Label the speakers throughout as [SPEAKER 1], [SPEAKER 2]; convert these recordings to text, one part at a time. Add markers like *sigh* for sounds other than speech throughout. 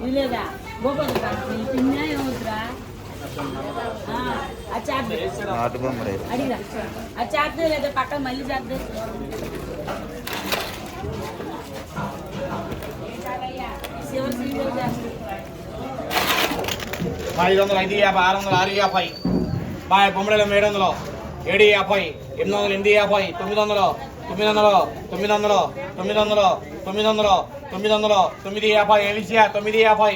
[SPEAKER 1] ఇది లేదా గోపాలరా పిన్నా ఏమవుతురా ఆ
[SPEAKER 2] బొమ్మడే.
[SPEAKER 1] అడిగిరా. ఆ చాట్ లేదా పక్కన మళ్ళీ చేస్తుంది
[SPEAKER 3] ఐదు వందలు ఐదు యాభై ఆరు వందలు ఆరు యాభై. మా బొమ్మడిలో ఏడు వందలు ఏడు యాభై ఎనిమిది వందలు ఎనిమిది యాభై తొమ్మిది వందలు తొమ్మిది వందలు తొమ్మిది వందలు తొమ్మిది వందలు తొమ్మిది వందలు తొమ్మిది వందలు తొమ్మిది యాభై ఎలిసియా తొమ్మిది యాభై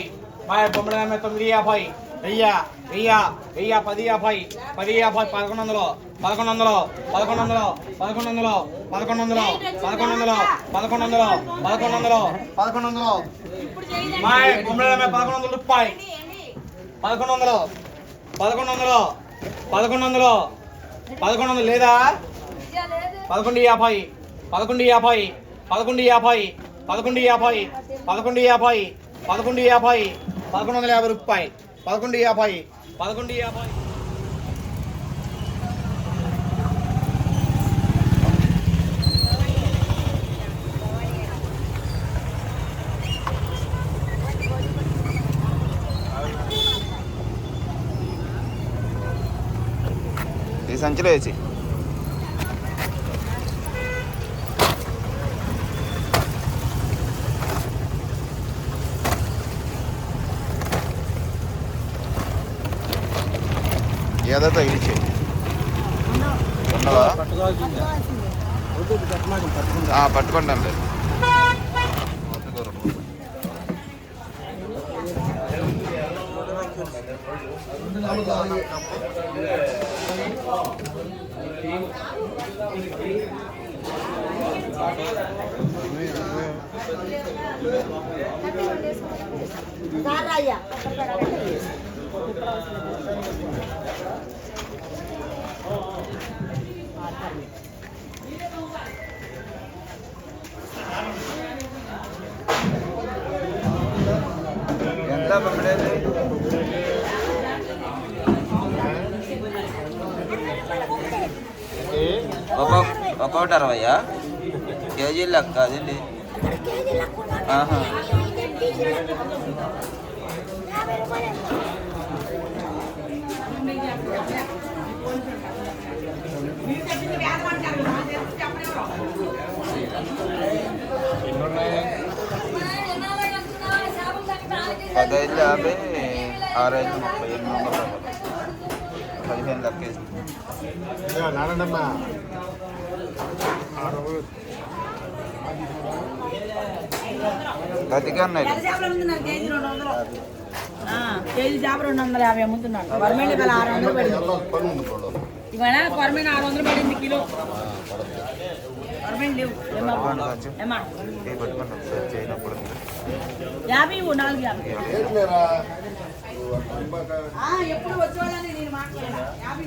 [SPEAKER 3] మా బొమ్మడి తొమ్మిది యాభై వెయ్య వెయ్య వెయ్య పది యాభై పది యాభై పదకొండు వందలు పదకొండు వందలు పదకొండు వందలు పదకొండు వందలు పదకొండు వందలు పదకొండు వందలు పదకొండు వందలు పదకొండు వందలు పదకొండు వందలు మా బొమ్మడి పదకొండు వందలు రూపాయి. పదకొండు వందలు పదకొండు వందలు పదకొండు వందలు పదకొండు వందలు లేదా? పదకొండు యాభై పదకొండు యాభై పదకొండు యాభై పదకొండు యాభై పదకొండు యాభై పదకొండు యాభై పదకొండు వందల యాభై రూపాయి పదకొండు యాభై పదకొండు యాభై.
[SPEAKER 2] ఈ సంచిలో వేసి. ఏదో తగిలించే. ఉండవా పట్టుకుంటాను లేదు రాయ్యా ఎంత పక్కడేది ఒక్కొక్కటి అరవయా కేజీ లెక్క అది ఆహా. పదైదు యాభై ఆరు ఐదు ముప్పై ఎనిమిది వందల పదిహేను లెక్క
[SPEAKER 1] నారాయణమ్మ. బతికన్నాయి కేజీ చేప రెండు వందల యాభై అమ్ముతున్నాడు. కొరమేలు గల ఆరు వందలు పడింది. ఇవాళ కొరమేలు ఆరు వందలు పడింది కిలో. యాభై నాలుగు యాభై. ఎప్పుడు వచ్చేవాళ్ళని నేను మాట్లాడాను. యాభై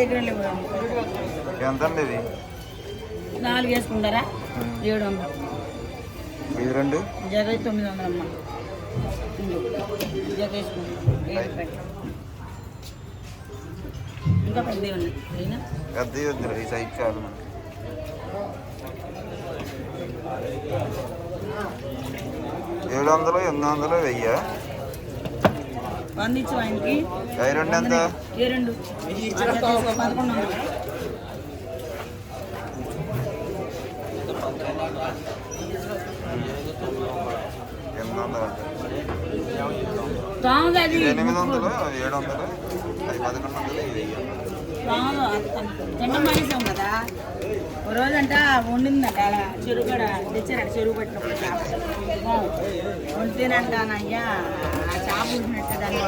[SPEAKER 1] దగ్గర
[SPEAKER 2] ఎంత ఇది?
[SPEAKER 1] నాలుగు వేసుకుంటారా? ఏడు వందలు.
[SPEAKER 2] ఇది రెండు?
[SPEAKER 1] జగ తొమ్మిది వందలు అమ్మ. జగ వేసుకుంటాం. ఇంకా పెద్దవి ఉన్నాయి. అయినా
[SPEAKER 2] పెద్ద వద్దు ఈ సైజ్ కాదు మనకి. ఏడు వందలు ఎనిమిది వందలు వెయ్యి?
[SPEAKER 1] వంద ఇచ్చి ఆయనకి
[SPEAKER 2] రెండు ఎంత?
[SPEAKER 1] ఏ రెండు? పదకొండు వందలు.
[SPEAKER 2] ఎనిమిది వందలు. అంటే
[SPEAKER 1] అది
[SPEAKER 2] ఎనిమిది ఏడు వందలు అవి పదకొండు వందలు
[SPEAKER 1] తిండం మానేసాం కదా. ఓ రోజంట వండిందంట అలా చెరువు కూడా తెచ్చారంట చెరువు పట్టినప్పుడు. చేప వండితేనంటానయ్యా. ఆ దాని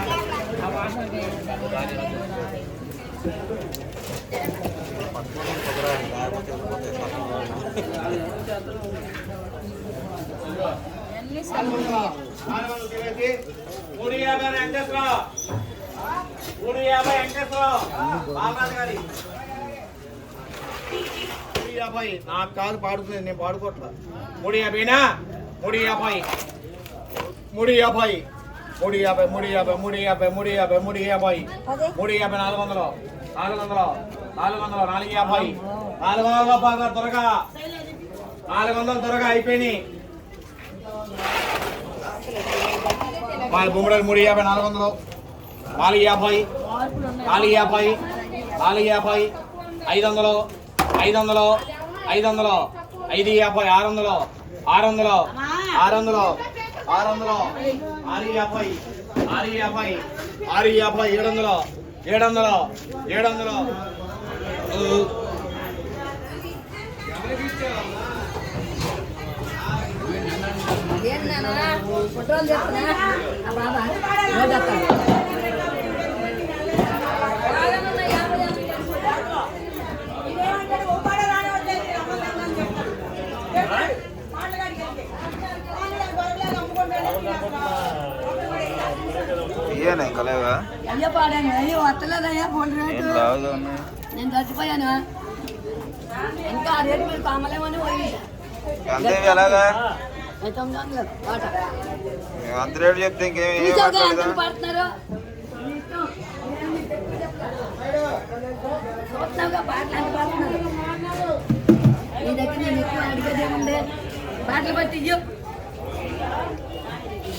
[SPEAKER 1] ఆ
[SPEAKER 3] మూడు యాభై వెంకటేశ్వరరావు మూడు యాభై వెంకటేశ్వరరావు బాలరాజు గారి మూడు యాభై నాకు కాదు పాడుతుంది నేను పాడుకోవట్లా. మూడు యాభైనా? మూడు యాభై. మూడు యాభై. మూడు యాభై మూడు యాభై మూడు యాభై మూడు యాభై మూడు యాభై. మూడు యాభై నాలుగు వందలు. నాలుగు వందలు. నాలుగు వందలు నాలుగు యాభై. నాలుగు వందల బాగా త్వరగా. నాలుగు వందలు త్వరగా అయిపోయినాయి. వాళ్ళ బొమ్మడలు మూడు యాభై నాలుగు వందలు. నాలుగు యాభై నాలుగు యాభై నాలుగు యాభై ఐదు వందలు ఐదు వందలు ఐదు వందలు ఐదు యాభై ఆరు వందలు ఆరు వందలు ఆరు వందలు ఆరు వందలు ఆరు యాభై ఆరు యాభై ఆరు యాభై ఏడు వందలు ఏడు వందలు ఏడు వందలు.
[SPEAKER 2] ఇయ్యాను
[SPEAKER 4] వాడాను?
[SPEAKER 2] Phone rate.
[SPEAKER 4] నేను చచ్చిపోయాను? ఇంకా రేటు మీరు కామలేమని పోయి.
[SPEAKER 2] ఎలాగా? అందరేడు చెప్తే
[SPEAKER 4] పాటలు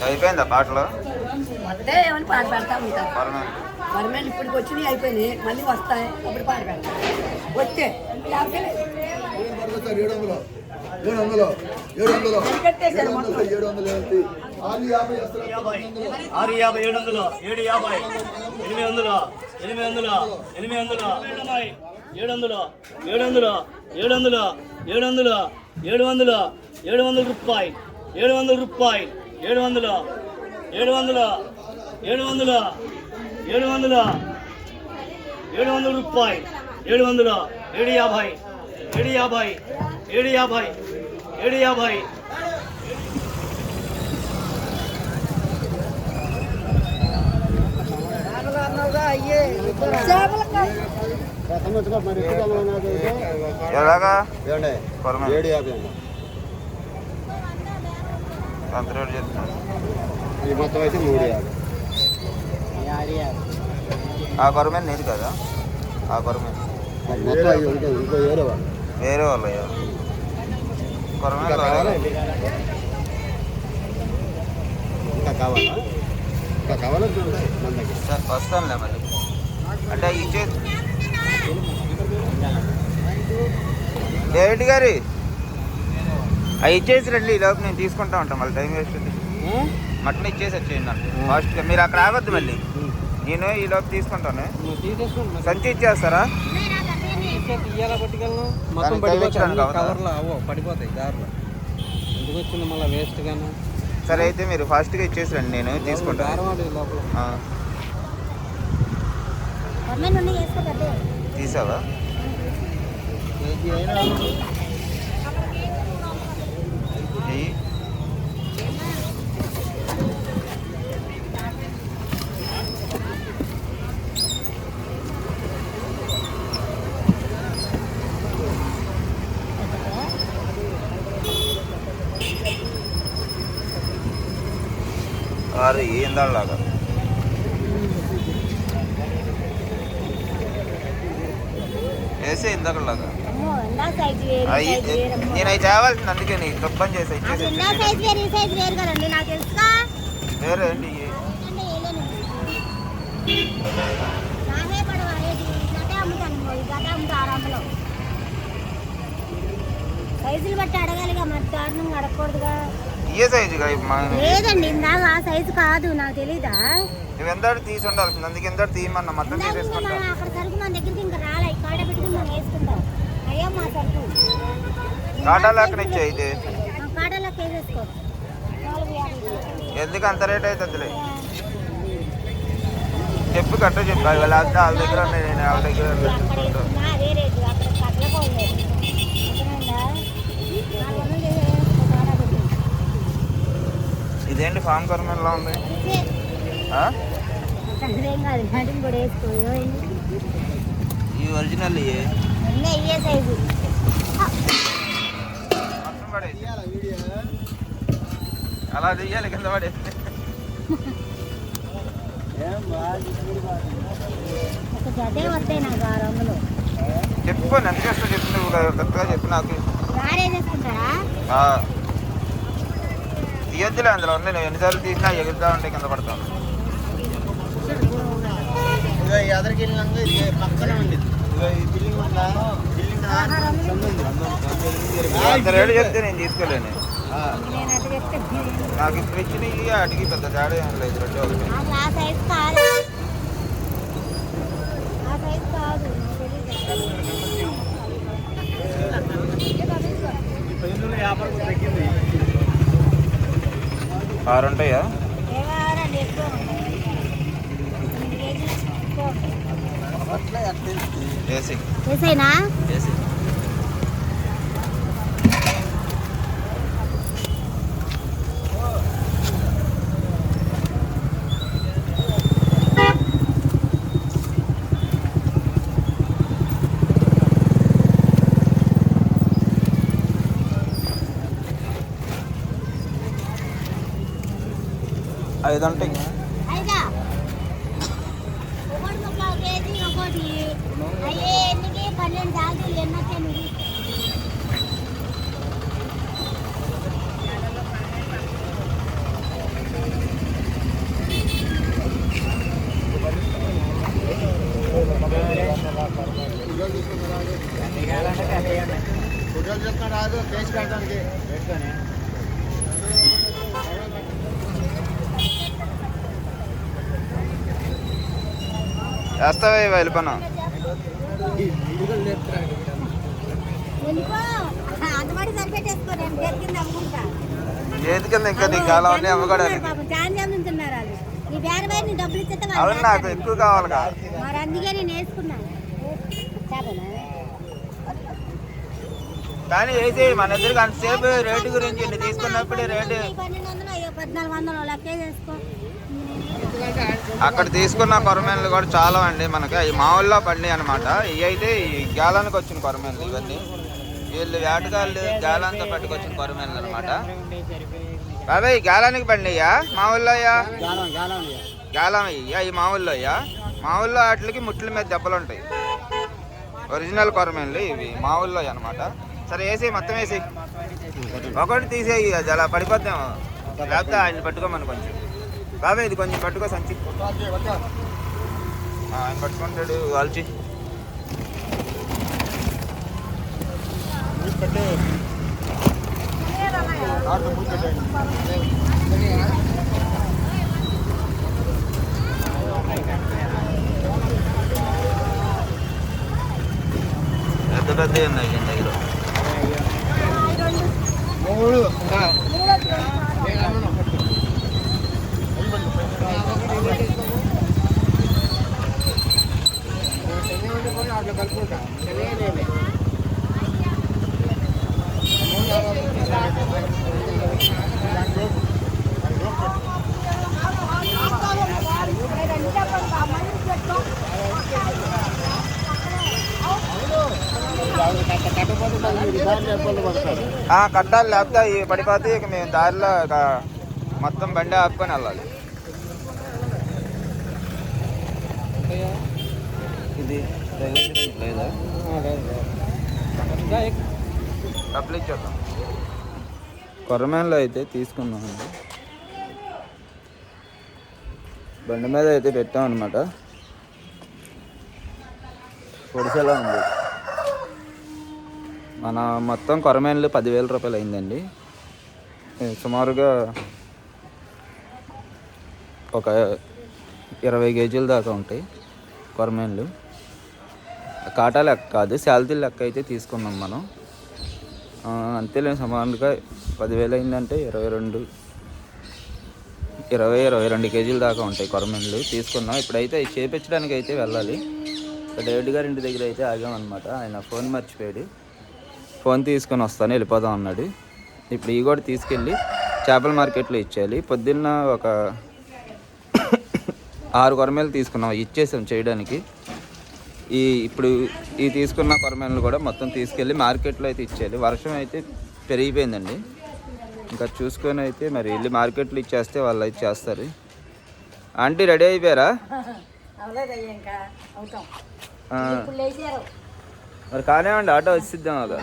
[SPEAKER 2] అయిపోయిందా పాటలు?
[SPEAKER 4] మొత్తం ఏమని పాట పాడతా ఉంటాను
[SPEAKER 2] పర్మనెంట్
[SPEAKER 4] ఇప్పటికి వచ్చినాయి అయిపోయినాయి మళ్ళీ వస్తాయి అప్పుడు పాట వచ్చే
[SPEAKER 5] ఏడు వందలు ఏడు వందలు ఏడు వందలు ఏడు వందలు ఆరు యాభై
[SPEAKER 6] ఆరు యాభై ఏడు వందలు ఏడు యాభై ఎనిమిది వందలు ఎనిమిది వందలు ఎనిమిది వందలు ఏడు వందలు ఏడు వందలు ఏడు వందలు ఏడు వందలు ఏడు వందలు ఏడు వందల రూపాయి ఏడు వందల రూపాయి ఏడు వందలు ఏడు వందలు ఏడు వందలు ఏడు వందలు ఏడు వందల రూపాయి ఏడు వందలు ఏడు యాభై ఏడు యాభై ఏడు యాభై ఏడు యాభై
[SPEAKER 2] ఎలాగా
[SPEAKER 5] ఏడు ఈ మొత్తం అయితే మూడు యాభై.
[SPEAKER 2] ఆ కొరమే నేను కదా? ఆ కొరమే
[SPEAKER 5] వేరే వాళ్ళు
[SPEAKER 2] సార్ వస్తానులే మరి అంటే ఇచ్చే డేవిడ్ గారి అవి ఇచ్చేసి రండి ఈలోపు నేను తీసుకుంటా ఉంటాను మళ్ళీ టైం వేస్ట్ మటన్ ఇచ్చేసి వచ్చేయండి నాకు ఫాస్ట్గా. మీరు అక్కడ ఆగొద్దు మళ్ళీ. నేను ఈ లోపు తీసుకుంటాను. సంచి ఇచ్చేస్తారా? దానికి టైం ఇచ్చడానికి అవుతుందా?
[SPEAKER 7] కవర్లో అవో పడిపోతాయి దారిలో. ఎందుకు వచ్చింది మళ్ళీ వేస్ట్ గాను?
[SPEAKER 2] సరే అయితే మీరు ఫాస్ట్గా ఇచ్చేసి రండి నేను తీసుకుంటాను. తీసావా? పందాలలాగా వేసే ఇందాకలాగా. నేను అవి చేయాల్సింది అందుకే నీకు తప్పని చేసి
[SPEAKER 8] వేరే సైజులు బట్టి అడగాలిగా మరి దారుణంగా అడగకూడదుగా.
[SPEAKER 2] ఇవి మా
[SPEAKER 8] లేదండి ఆ సైజు కాదు నాకు తెలీదా?
[SPEAKER 2] నువ్వు ఎంత తీసి ఉండాల్సింది. అందుకే ఎంత తీయమన్నా మొత్తం తీసేసుకుంటా
[SPEAKER 8] అక్కడ సరుకు మన దగ్గరికి ఇంకా రాలే కాడ పెట్టుకుని మనం వేసుకుంటాం అయ్యో మా సరుకు.
[SPEAKER 2] ఇచ్చే అయితే.
[SPEAKER 8] కాడలోకి వేసేసుకో.
[SPEAKER 2] ఎందుకు అంత రేట్ అవుతుందిలే చెప్పు కట్ట చెప్పు. వాళ్ళ వాళ్ళ దగ్గర ఉన్నాయి నేను వాళ్ళ దగ్గర
[SPEAKER 8] అక్కడ
[SPEAKER 2] పెట్టుకుంటా.
[SPEAKER 8] వేసుకున్నా అదే రేటు అక్కడ కట్టలేకపోలేదు అర్థమైందా నాలుగు వందలు చేసి వేసుకో, కాడ పెట్టి.
[SPEAKER 2] ఇదేంటి ఫామ్ ఉంది?
[SPEAKER 8] కూడా వేసుకో ఏమైంది
[SPEAKER 2] ఈ ఒరిజినల్ అలా తీయాలి కింద పడేసి.
[SPEAKER 8] వందలు
[SPEAKER 2] చెప్పు ఎంత చేస్తా చెప్పు నువ్వు కరెక్ట్గా చెప్పు నాకు. తీయొద్దులే అందులో ఉంది. నువ్వు ఎన్నిసార్లు తీసినా ఎగురుతా ఉంటే కింద పడతాను
[SPEAKER 5] ఎదరికి వెళ్ళినాక ఇది పక్కనే ఉంది. బిల్డింగ్ ఉందా బిల్డింగ్
[SPEAKER 2] అంత రేటు చెప్తే నేను తీసుకోలేను.
[SPEAKER 8] నేను అటు చెప్తే
[SPEAKER 2] నాకు ఇప్పుడు ఇచ్చినవి అడిగి పెద్ద తేడా ఏం లేదు. రెండు ఒకటి.
[SPEAKER 8] ఆ సైజు కాదు ఆ సైజు కాదు నాకు తెలీదు.
[SPEAKER 2] ఆరు ఉంటాయా
[SPEAKER 8] ఏ కావాలండి ఎక్కువ ఉన్నాయి. ఎనిమిది కేజీలు ఎక్కువ ఉంటాయి.
[SPEAKER 2] వేసి
[SPEAKER 8] వేసేనా
[SPEAKER 2] వేసి ఐదు ఉంటాయి
[SPEAKER 8] అయిదా ఒకటి ముప్పై కేజీ ఒకటి అయ్యే ఎన్నికి పన్నెండు జాతులు ఎన్నొచ్చే నువ్వు?
[SPEAKER 5] ఫోటోలు చెప్తున్నా రాదు కేసు కట్టడానికి పెట్టుకొని
[SPEAKER 2] వేస్తావే వెళ్ళిపోను
[SPEAKER 8] ఎందుకో అంతమాటి సరిపెట్టేసుకో నేను దొరికింది అమ్ముకుంటా
[SPEAKER 2] చేతి కింద ఇంకా నీ కాలం అన్నీ అమ్మకడానికి
[SPEAKER 8] పాపం చాలా మంది ఉంటున్నారు వాళ్ళు నీ వేరే ఇంకా నీ డబ్బులు అన్నీ వాళ్ళు
[SPEAKER 2] అవును నాకు ఎక్కువ కావాలి
[SPEAKER 8] మరి అందుకే నేను వేసుకున్నాను
[SPEAKER 2] కానీ వేసి మన ఇద్దరికి అంతసేపు రేటు గురించి తీసుకున్నప్పుడు రేటు.
[SPEAKER 8] వందలు పద్నాలుగు వందలు లెక్క చేసుకో.
[SPEAKER 2] అక్కడ తీసుకున్న కొరమేన్లు కూడా చాలా అండి మనకి. అవి మామూలులో పండి అనమాట ఇవి అయితే ఈ గాలానికి వచ్చిన కొరమేన్లు ఇవన్నీ. వీళ్ళు వేటగాళ్ళు గ్యాలంతో పట్టుకొచ్చిన కొరమేన్లు అనమాట బాబాయ్ ఈ గాలానికి పండి అయ్యా మామూలులో అయ్యా
[SPEAKER 5] గాలం
[SPEAKER 2] అయ్యా ఈ మామూలులో అయ్యా మామూలులో వాటికి ముట్ల మీద దెబ్బలు ఉంటాయి ఒరిజినల్ కొరమేన్లు ఇవి మామూలులో అనమాట సరే వేసి మొత్తం వేసి ఒకటి తీసేయి అది అలా పడిపోద్దాం లేకపోతే ఆయన పట్టుకోమని కొంచెం. బాబాయ్ ఇది కొంచెం పట్టుకో సంచి. ఆ, ఆయన పట్టుకుంటాడు కాల్చి పెద్ద పెద్ద ఉన్నాయి దీని దగ్గర
[SPEAKER 5] మూడు. అట్లా కలుపుకుంటా
[SPEAKER 2] కట్టాలి లేకపోతే పడిపోతే ఇక మేము దారిలో మొత్తం బండి ఆపుకొని వెళ్ళాలి. ఇది లేదా? డబ్బులు ఇచ్చేద్దాం. కొరమేన్లో అయితే తీసుకున్నామండి బండి మీద అయితే పెట్టాం అనమాట పొడిసేలా ఉంది. మన మొత్తం కొరమేన్లు పదివేల రూపాయలు అయిందండి. సుమారుగా ఒక ఇరవై కేజీల దాకా ఉంటాయి కొరమేన్లు. కాటా లెక్క కాదు శాలరీ లెక్క అయితే తీసుకున్నాం మనం. అంతేలేని సమానంగా పదివేలు అయిందంటే ఇరవై రెండు ఇరవై ఇరవై రెండు కేజీల దాకా ఉంటాయి కొరమెండ్లు తీసుకున్నాం. ఇప్పుడైతే అవి చేపించడానికి అయితే వెళ్ళాలి. డేవిడ్ గారి ఇంటి దగ్గర అయితే ఆగామన్నమాట ఆయన ఫోన్ మర్చిపోయాడు. ఫోన్ తీసుకొని వస్తాను వెళ్ళిపోదాం అన్నాడు. ఇప్పుడు ఈ కూడా తీసుకెళ్ళి చేపల మార్కెట్లో ఇచ్చేయాలి. పొద్దున్న ఒక ఆరు కొరమేలు తీసుకున్నాం ఇచ్చేసాం చేయడానికి. ఈ ఇప్పుడు ఈ తీసుకున్న కొరమేలు కూడా మొత్తం తీసుకెళ్ళి మార్కెట్లో అయితే ఇచ్చేయాలి. వర్షం అయితే పెరిగిపోయిందండి. ఇంకా చూసుకొని అయితే మరి వెళ్ళి మార్కెట్లో ఇచ్చేస్తే వాళ్ళు అయితే చేస్తారు. ఆంటీ రెడీ అయిపోయారా? *laughs* మరి కానివ్వండి ఆటో వచ్చిద్దాం కదా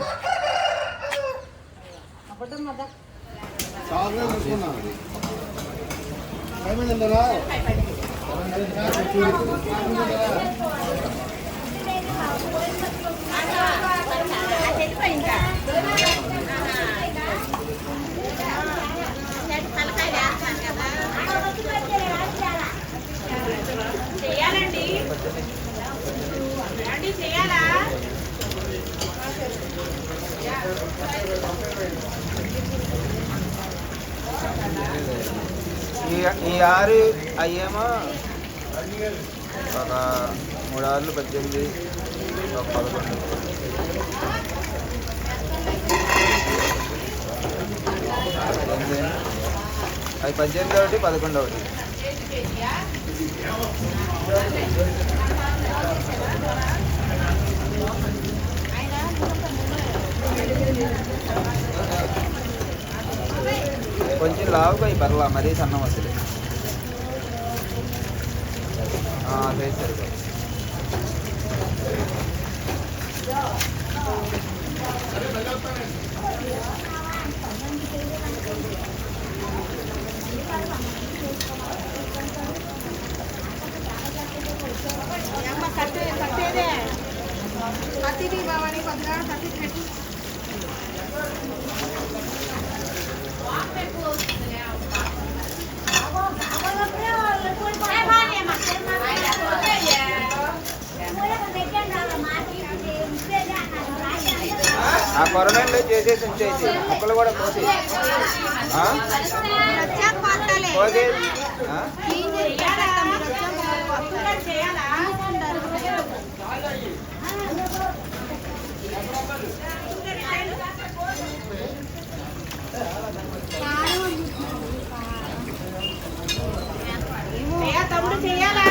[SPEAKER 2] ఈ ఆరు అయ్యేమో ఒక మూడు ఆరులు పద్దెనిమిది పద్దెనిమిది. అవి పద్దెనిమిది ఒకటి పదకొండు ఒకటి కొంచెం లావుగా ఈ పర్లా మరీ సన్నం వస్తుంది అదే సరిగా ఆ కొరమేళ్ళు చేసేసి ఉంచేసి మొక్కలు కూడా కోసి. కోసి.
[SPEAKER 1] తమ్ముడు చేయాలా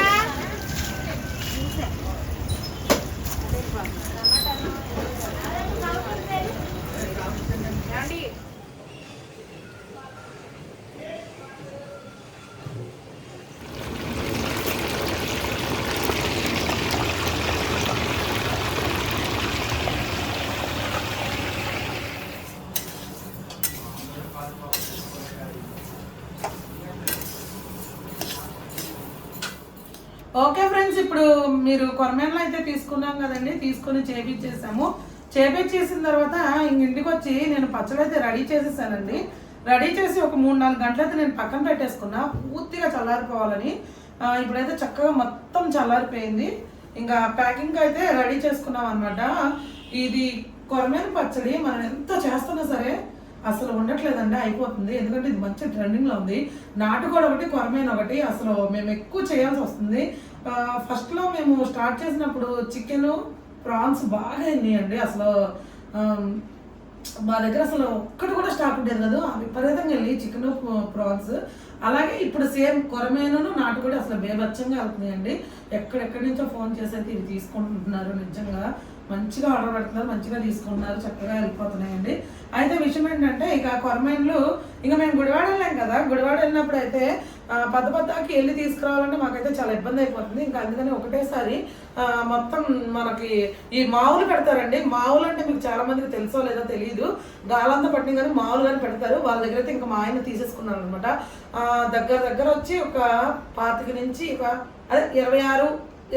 [SPEAKER 1] ఏమండి?
[SPEAKER 9] ఓకే ఫ్రెండ్స్ ఇప్పుడు మీరు కొరమేనలు అయితే తీసుకున్నాం కదండి తీసుకొని చేపించేసాము చేపించేసిన తర్వాత ఇంక ఇంటికి వచ్చి నేను పచ్చడి అయితే రెడీ చేసేసానండి. రెడీ చేసి ఒక మూడు నాలుగు గంటలైతే నేను పక్కన పెట్టేసుకున్నా. పూర్తిగా చల్లారిపోవాలని. ఇప్పుడైతే చక్కగా మొత్తం చల్లారిపోయింది. ఇంకా ప్యాకింగ్ అయితే రెడీ చేసుకున్నాం అనమాట ఇది కొరమేన పచ్చడి మనం ఎంత చేస్తున్నా సరే అసలు ఉండట్లేదండి అయిపోతుంది. ఎందుకంటే ఇది మంచి ట్రెండింగ్లో ఉంది. నాటుకోడ ఒకటి కొరమేన ఒకటి. అసలు మేము ఎక్కువ చేయాల్సి వస్తుంది. ఫస్ట్లో మేము స్టార్ట్ చేసినప్పుడు చికెన్ ప్రాన్స్ బాగా అయినాయండి అసలు మా దగ్గర అసలు ఒక్కటి కూడా స్టాక్ ఉండేది కాదు. విపరీతంగా వెళ్ళి చికెన్ ప్రాన్స్ అలాగే ఇప్పుడు సేమ్ కొరమేను నాటుకోడి అసలు బేభత్సంగా వెళ్తున్నాయండి. ఎక్కడెక్కడి నుంచో ఫోన్ చేసి అయితే ఇవి తీసుకుంటున్నారు నిజంగా. మంచిగా ఆర్డర్ పెడుతున్నారు మంచిగా తీసుకుంటున్నారు చక్కగా వెళ్ళిపోతున్నాయండి. అయితే విషయం ఏంటంటే ఇక కొరమైన్లు ఇక మేము గుడివాడ వెళ్ళాం కదా గుడివాడ వెళ్ళినప్పుడు అయితే పెద్ద పెద్దకి వెళ్ళి తీసుకురావాలంటే మాకైతే చాలా ఇబ్బంది అయిపోతుంది. ఇంకా అందుకని ఒకటేసారి మొత్తం మనకి ఈ మావులు పెడతారండి. మావులు అంటే మీకు చాలా మందికి తెలుసో లేదో తెలియదు గాలంతా పట్టిన కానీ మావులు కానీ పెడతారు. వాళ్ళ దగ్గర అయితే ఇంకా మా ఆయన తీసేసుకున్నాను అనమాట దగ్గర దగ్గర వచ్చి ఒక పాతిక నుంచి ఒక అదే ఇరవై ఆరు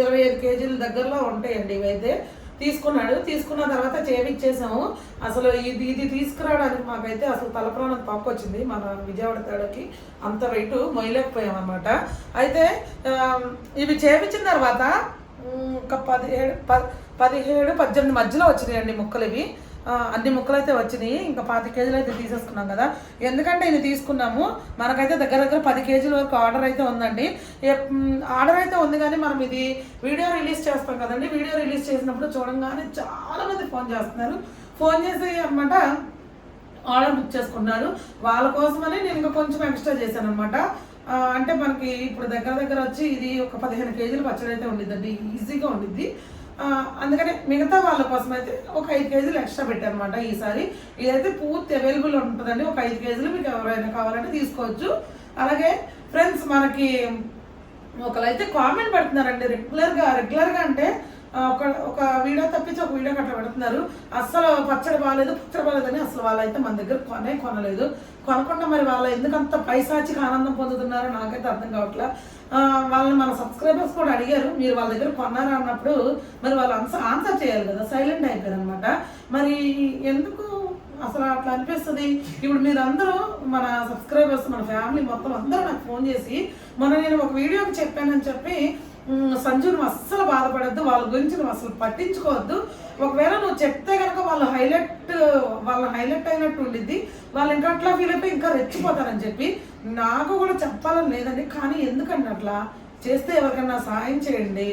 [SPEAKER 9] ఇరవై ఐదు కేజీల దగ్గరలో ఉంటాయండి ఇవైతే. తీసుకున్నాడు. తీసుకున్న తర్వాత చేవిచ్చేసాము. అసలు ఇది ఇది తీసుకురావడానికి మాకైతే అసలు తలప్రాణం వచ్చింది మన విజయవాడ తేడాకి అంత వెయిట్ మొయ్యలేకపోయాం అనమాట అయితే ఇవి చేపించిన తర్వాత ఒక పదిహేడు ప- పదిహేడు పద్దెనిమిది మధ్యలో వచ్చినాయండి ముక్కలు ఇవి అన్ని ముక్కలు అయితే వచ్చినాయి. ఇంకా పాతి కేజీలు అయితే తీసేసుకున్నాం కదా. ఎందుకంటే ఇది తీసుకున్నాము మనకైతే దగ్గర దగ్గర పది కేజీల వరకు ఆర్డర్ అయితే ఉందండి. ఆర్డర్ అయితే ఉంది కానీ మనం ఇది వీడియో రిలీజ్ చేస్తాం కదండి. వీడియో రిలీజ్ చేసినప్పుడు చూడంగానే చాలా మంది ఫోన్ చేస్తున్నారు. ఫోన్ చేసి అనమాట ఆర్డర్ బుక్ చేసుకున్నారు. వాళ్ళ కోసమని నేను ఇంకా కొంచెం ఎక్స్ట్రా చేశాను అనమాట అంటే మనకి ఇప్పుడు దగ్గర దగ్గర వచ్చి ఇది ఒక పదిహేను కేజీలు పచ్చడి అయితే ఉండిద్దండి. ఈజీగా ఉండిద్ది. అందుకనే మిగతా వాళ్ళ కోసం అయితే ఒక ఐదు కేజీలు ఎక్స్ట్రా పెట్టారనమాట ఈసారి. ఇదైతే పూర్తి అవైలబుల్ ఉంటుందండి. ఒక ఐదు కేజీలు మీకు ఎవరైనా కావాలంటే తీసుకోవచ్చు. అలాగే ఫ్రెండ్స్ మనకి ఒకరైతే కామెంట్ పెడుతున్నారండి. రెగ్యులర్గా రెగ్యులర్గా అంటే ఒక ఒక వీడియో తప్పించి ఒక వీడియో అట్లా పెడుతున్నారు. అస్సలు పచ్చడి బాగాలేదు పచ్చడి బాగాలేదని అసలు వాళ్ళైతే మన దగ్గర కొనే కొనలేదు. కొనకుండా మరి వాళ్ళు ఎందుకంత పైసాచికి ఆనందం పొందుతున్నారో నాకైతే అర్థం కావట్లే. వాళ్ళని మన సబ్స్క్రైబర్స్ కూడా అడిగారు మీరు వాళ్ళ దగ్గర కొన్నారా అన్నప్పుడు మరి వాళ్ళు ఆన్సర్ ఆన్సర్ చేయాలి కదా సైలెంట్ అయిపోయారు అనమాట మరి ఎందుకు అసలు అట్లా అనిపిస్తుంది? ఇప్పుడు మీరు అందరూ మన సబ్స్క్రైబర్స్ మన ఫ్యామిలీ మొత్తం అందరూ నాకు ఫోన్ చేసి మొన్న నేను ఒక వీడియోకి చెప్పానని చెప్పి సంజు నువ్వు అస్సలు బాధపడద్దు వాళ్ళ గురించి నువ్వు అసలు పట్టించుకోవద్దు. ఒకవేళ నువ్వు చెప్తే కనుక వాళ్ళు హైలైట్ వాళ్ళ హైలైట్ అయినట్టు ఉండిద్ది. వాళ్ళు ఇంకా అట్లా ఫీల్ అయిపోయి ఇంకా రెచ్చిపోతారని చెప్పి నాకు కూడా చెప్పాలని లేదండి. కానీ ఎందుకంటే అట్లా చేస్తే ఎవరికైనా సహాయం చేయండి.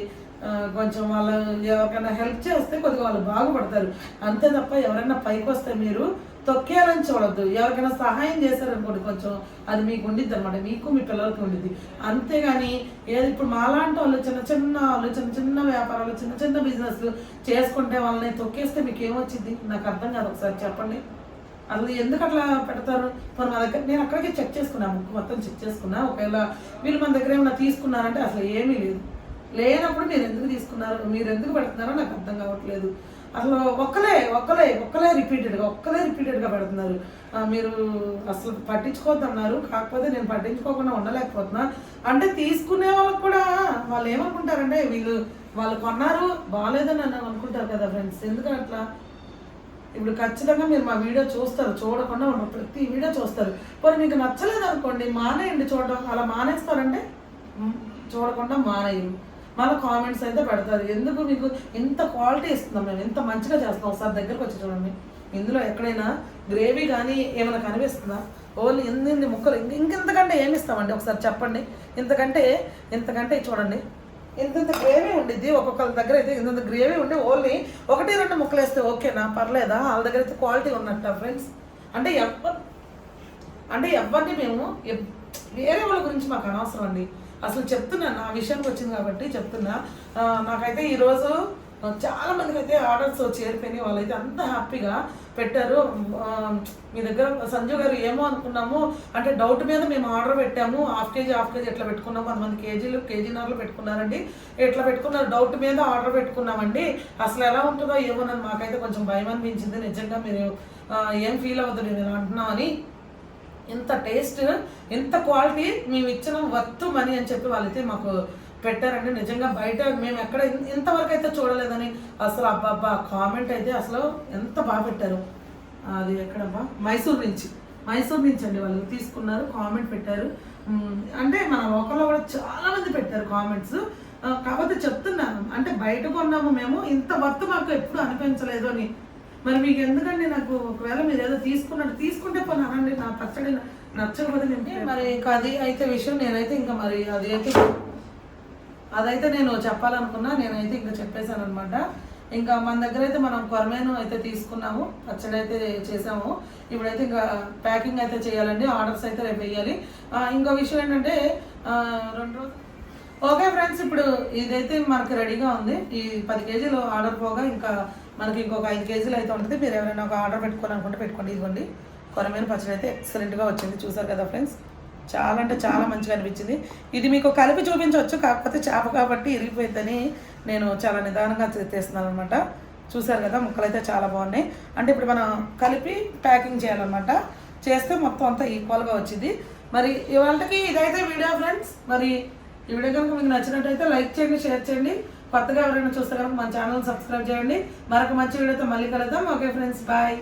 [SPEAKER 9] కొంచెం వాళ్ళు ఎవరికైనా హెల్ప్ చేస్తే కొద్దిగా వాళ్ళు బాగుపడతారు. అంతే తప్ప ఎవరైనా పైకి వస్తే మీరు తొక్కేయాలని చూడద్దు ఎవరికైనా సహాయం చేశారనుకోండి కొంచెం అది మీకు ఉండిద్ది అనమాట మీకు మీ పిల్లలకి ఉండిద్ది. అంతేగాని ఏది ఇప్పుడు మాలాంటి వాళ్ళు చిన్న చిన్న వాళ్ళు చిన్న చిన్న వ్యాపారాలు చిన్న చిన్న బిజినెస్లు చేసుకుంటే వాళ్ళని తొక్కేస్తే మీకు ఏమొచ్చింది నాకు అర్థం కాదు ఒకసారి చెప్పండి. అసలు ఎందుకు అట్లా పెడతారు? మరి మా దగ్గర నేను అక్కడికే చెక్ చేసుకున్నా బుక్ మొత్తం చెక్ చేసుకున్నా. ఒకవేళ వీళ్ళు మన దగ్గర ఏమైనా తీసుకున్నారంటే అసలు ఏమీ లేదు. లేనప్పుడు మీరు ఎందుకు తీసుకున్నారు? మీరు ఎందుకు పెడుతున్నారో నాకు అర్థం కావట్లేదు. అసలు ఒక్కలే ఒక్కలే ఒక్కలే రిపీటెడ్గా ఒక్కలే రిపీటెడ్గా పెడుతున్నారు. మీరు అసలు పట్టించుకోవద్దన్నారు కాకపోతే నేను పట్టించుకోకుండా ఉండలేకపోతున్నా. అంటే తీసుకునే వాళ్ళకి కూడా వాళ్ళు ఏమనుకుంటారంటే వీళ్ళు వాళ్ళు కొన్నారు బాగాలేదని అని అనుకుంటారు కదా ఫ్రెండ్స్ ఎందుకని అట్లా? ఇప్పుడు ఖచ్చితంగా మీరు మా వీడియో చూస్తారు చూడకుండా ఉండరు ప్రతి వీడియో చూస్తారు. పోనీ మీకు నచ్చలేదు అనుకోండి మానేయండి చూడడం అలా మానేస్తారంటే చూడకుండా మానేయండి. మళ్ళీ కామెంట్స్ అయితే పెడతారు. ఎందుకు మీకు ఇంత క్వాలిటీ ఇస్తున్నాం మేము? ఇంత మంచిగా చేస్తాం ఒకసారి దగ్గరకు వచ్చి చూడండి. ఇందులో ఎక్కడైనా గ్రేవీ కానీ ఏమైనా కనిపిస్తుందా? ఓన్లీ ఎన్ని ఎన్ని ముక్కలు. ఇంకెంతకంటే ఏమి ఇస్తామండి? ఒకసారి చెప్పండి. ఇంతకంటే ఇంతకంటే చూడండి. ఇంత గ్రేవీ ఉండిద్ది. ఒక్కొక్కరి దగ్గర అయితే ఇంత గ్రేవీ ఉండి ఓన్లీ ఒకటి రెండు ముక్కలు వేస్తే ఓకేనా పర్లేదా? వాళ్ళ దగ్గర అయితే క్వాలిటీ ఉన్నట్ట ఫ్రెండ్స్ అంటే ఎవరు అంటే ఎవరిని మేము వేరే వాళ్ళ గురించి మాకు అనవసరం అండి. అసలు చెప్తున్నా నా విషయానికి వచ్చింది కాబట్టి చెప్తున్నా. నాకైతే ఈరోజు చాలా మందికి అయితే ఆర్డర్స్ చేరిపోయినాయి. వాళ్ళైతే అంత హ్యాపీగా పెట్టారు. మీ దగ్గర సంజు గారు ఏమో అనుకున్నాము. అంటే డౌట్ మీద మేము ఆర్డర్ పెట్టాము. హాఫ్ కేజీ హాఫ్ కేజీ ఎట్లా పెట్టుకున్నాము? కొంతమంది కేజీలు కేజీన్నరలు పెట్టుకున్నారండి. ఎట్లా పెట్టుకున్నారు? డౌట్ మీద ఆర్డర్ పెట్టుకున్నామండి. అసలు ఎలా ఉంటుందో ఏమోనని మాకైతే కొంచెం భయం అనిపించింది. నిజంగా మీరు ఏం ఫీల్ అవ్వద్దు నేను ఇలా అంటున్నామని ఇంత టేస్ట్ ఇంత క్వాలిటీ మేము ఇచ్చిన వర్త్ మనీ అని చెప్పి వాళ్ళైతే మాకు పెట్టారండి. నిజంగా బయట మేము ఎక్కడ ఇంతవరకు అయితే చూడలేదని అసలు అబ్బాబ్బా కామెంట్ అయితే అసలు ఎంత బాగా పెట్టారు. అది ఎక్కడబ్బా? మైసూర్ నుంచి. మైసూర్ నుంచి అండి వాళ్ళు తీసుకున్నారు కామెంట్ పెట్టారు. అంటే మన లోకల్లో కూడా చాలా మంది పెట్టారు కామెంట్స్ కాకపోతే చెప్తున్నాను. అంటే బయట కొన్నాము మేము ఇంత వర్త్ మాకు ఎప్పుడు అనిపించలేదు అని మరి మీకు ఎందుకండి నాకు ఒకవేళ మీరు ఏదో తీసుకున్నట్టు తీసుకుంటే పోనీ అనండి నా పచ్చడి నచ్చకపోతే నేను మరి ఇంకా అది అయితే విషయం నేనైతే ఇంకా మరి అది అయితే అదైతే నేను చెప్పాలనుకున్నా నేనైతే ఇంకా చెప్పేశాను అనమాట ఇంకా మన దగ్గర అయితే మనం కొరమేను అయితే తీసుకున్నాము పచ్చడి అయితే చేసాము. ఇప్పుడైతే ఇంకా ప్యాకింగ్ అయితే చేయాలండి ఆర్డర్స్ అయితే రేపు వేయాలి. ఇంకో విషయం ఏంటంటే రెండు రోజులు ఓకే ఫ్రెండ్స్ ఇప్పుడు ఇదైతే మనకు రెడీగా ఉంది. ఈ పది కేజీలు ఆర్డర్ పోగా ఇంకా మనకి ఇంకొక ఐదు కేజీలు అయితే ఉంటుంది. మీరు ఎవరైనా ఒక ఆర్డర్ పెట్టుకోవాలనుకుంటే పెట్టుకోండి. ఇదిగోండి. కొరమేను పచ్చడి అయితే ఎక్సలెంట్గా వచ్చింది. చూసారు కదా ఫ్రెండ్స్? చాలా అంటే చాలా మంచిగా అనిపించింది. ఇది మీకు కలిపి చూపించవచ్చు. కాకపోతే చేప కాబట్టి ఇరిగిపోయిందని నేను చాలా నిదానంగా తీస్తున్నాను అనమాట చూసారు కదా ముక్కలు అయితే చాలా బాగున్నాయి. అంటే ఇప్పుడు మనం కలిపి ప్యాకింగ్ చేయాలన్నమాట. చేస్తే మొత్తం అంతా ఈక్వల్గా వచ్చింది. మరి ఇవాళకి ఇదైతే వీడియో ఫ్రెండ్స్. మరి ఈ వీడియో కనుక మీకు నచ్చినట్టయితే లైక్ చేయండి షేర్ చేయండి. కొత్తగా ఎవరైనా చూస్తే కనుక మన ఛానల్ సబ్స్క్రైబ్ చేయండి. మరొక మంచి వీడియోతో మళ్ళీ కలుద్దాం. Okay friends bye.